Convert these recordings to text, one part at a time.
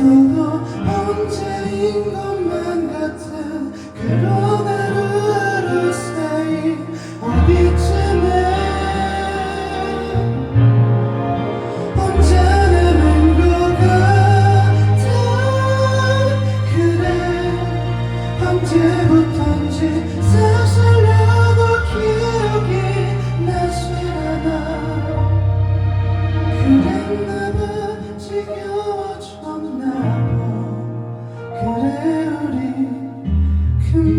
그때도 혼자인 것만 같은 그런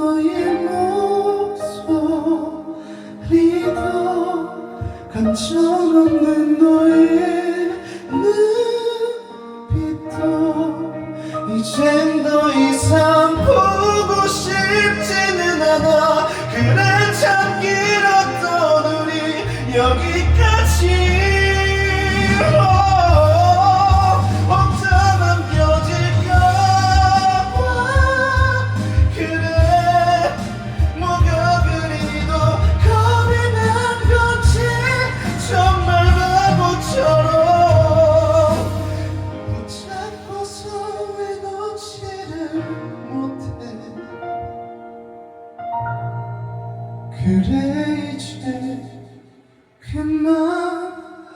너의 목소리도 감정 없는 그래 이제 그만할래?